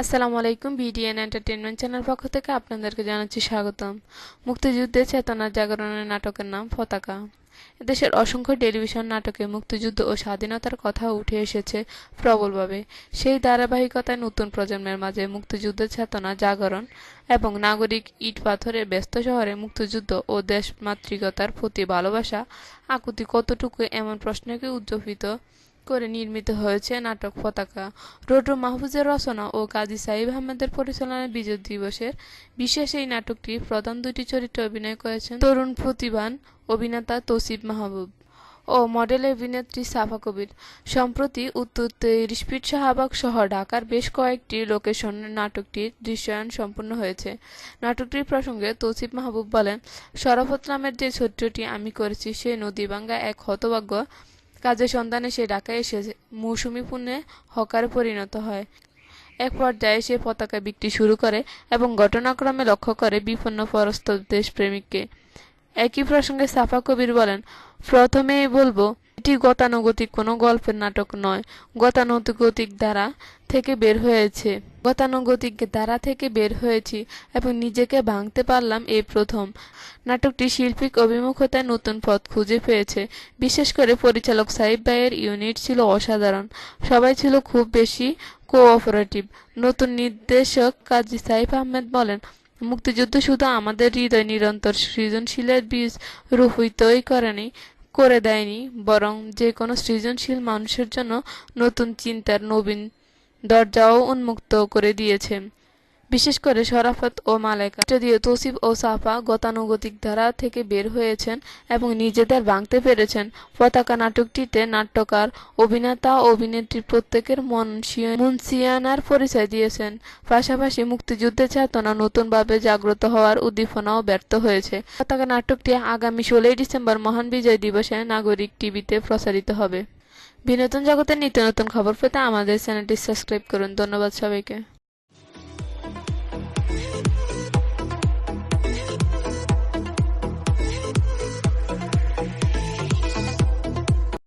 আসসালামু আলাইকুম BDN entertainment channel পক্ষ থেকে আপনাদেরকে জানাচ্ছি স্বাগতম। মুক্তিযুদ্ধে চেতনা জাগরণের নাটকের নাম পতাকা। এদেশের অসংখ্য টেলিভিশন নাটকে মুক্তিযুদ্ধ ও স্বাধীনতার কথা উঠে এসেছে প্রবলভাবে। সেই ধারাবাহিকতায় নতুন প্রজন্মের মাঝে মুক্তিযুদ্ধের চেতনা জাগরণ এবং নাগরিক ইট পাথরের ব্যস্ত শহরে মুক্তিযুদ্ধ ও দেশমাতৃকতার প্রতি ভালোবাসা, আকুতি কতটুকু এমন প্রশ্নকে উজ্জীবিত করে নির্মিত হয়েছে নাটক পতাকা। রোড্র মাহফুজের রচনা ও কাজী সাহিব আহমেদের পরিচালনায় বিজয় দিবসের বিশেষ এই নাটকটি প্রধান দুটি চরিত্রে অভিনয় করেছেন তরুণ প্রতিভান, অভিনেতা তৌসিফ মাহবুব ও মডেল অভিনেত্রী সাফা কবির। সম্প্রতি উত্তর তিরিশ ফিট শাহবাগ সহ ঢাকার বেশ কয়েকটি লোকেশন নাটকটির দৃশ্যায়ন সম্পূর্ণ হয়েছে। নাটকটির প্রসঙ্গে তৌসিফ মাহবুব বলেন শরফত নামের যে চরিত্রটি আমি করেছি সে নদীভাঙ্গা এক হতভাগ্য কাজের সন্ধানে সে ঢাকায় এসে মৌসুমি পুণ্যে হকারে পরিণত হয়। এক পর্যায়ে সে পতাকা বিক্রি শুরু করে এবং ঘটনাক্রমে লক্ষ্য করে বিপন্ন পরস্ত দেশপ্রেমিককে। একই প্রসঙ্গে সাফা কবির বলেন, প্রথমেই বলব এটি গতানুগতিক কোনো গল্পের নাটক নয়, গতানুগতিক ধারা থেকে বের হয়েছে। গতানুগতিক ধারা থেকে বের হয়েছি এবং নিজেকে ভাঙতে পারলাম এই প্রথম। নাটকটি শিল্পিক অভিমুখতায় নতুন পথ খুঁজে পেয়েছে। বিশেষ করে পরিচালক সাহিব ভাইয়ের ইউনিট ছিল অসাধারণ। সবাই ছিল খুব বেশি কোঅপারেটিভ। নতুন নির্দেশক কাজী সাইফ আহমেদ বলেন, মুক্তিযুদ্ধ শুধু আমাদের হৃদয় নিরন্তর সৃজনশীলের বীজ রোপিতই করেনি করে দেয়নি, বরং যে কোনো সৃজনশীল মানুষের জন্য নতুন চিন্তার নবীন দরজাও উন্মুক্ত করে দিয়েছে। বিশেষ করে শরাফত ও মালেকা যদিও তৌসিফ ও সাফা গতানুগতিক ধারা থেকে বের হয়েছেন এবং নিজেদের ভাঙতে পেরেছেন, পতাকা নাটকটিতে নাট্যকার, অভিনেতা ও অভিনেত্রী প্রত্যেকের মনসিয়া- মুনসিয়ানার পরিচয় দিয়েছেন। পাশাপাশি মুক্তিযুদ্ধের চেতনা নতুনভাবে জাগ্রত হওয়ার উদ্দীপনাও ব্যর্থ হয়েছে। পতাকা নাটকটি আগামী ষোলোই ডিসেম্বর মহান বিজয় দিবসে নাগরিক টিভিতে প্রচারিত হবে। বিনোদন জগতের নিত্য নতুন খবর পেতে আমাদের চ্যানেলটি সাবস্ক্রাইব করুন। ধন্যবাদ সবাইকে।